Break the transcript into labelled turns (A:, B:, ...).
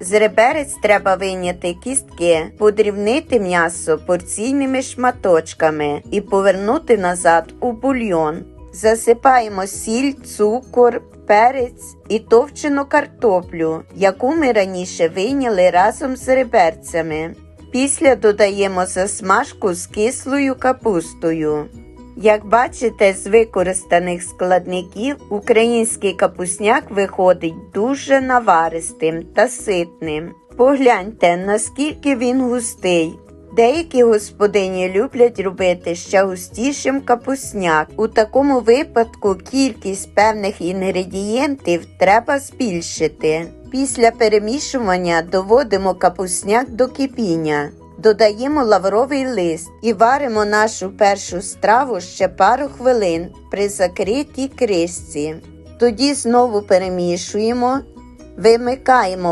A: З реберець треба вийняти кістки, подрібнити м'ясо порційними шматочками і повернути назад у бульйон. Засипаємо сіль, цукор, перець і товчену картоплю, яку ми раніше вийняли разом з реберцями. Після додаємо засмажку з кислою капустою. Як бачите, з використаних складників український капусняк виходить дуже наваристим та ситним. Погляньте, наскільки він густий. Деякі господині люблять робити ще густішим капусняк. У такому випадку кількість певних інгредієнтів треба збільшити. Після перемішування доводимо капусняк до кипіння. Додаємо лавровий лист і варимо нашу першу страву ще пару хвилин при закритій кришці. Тоді знову перемішуємо, вимикаємо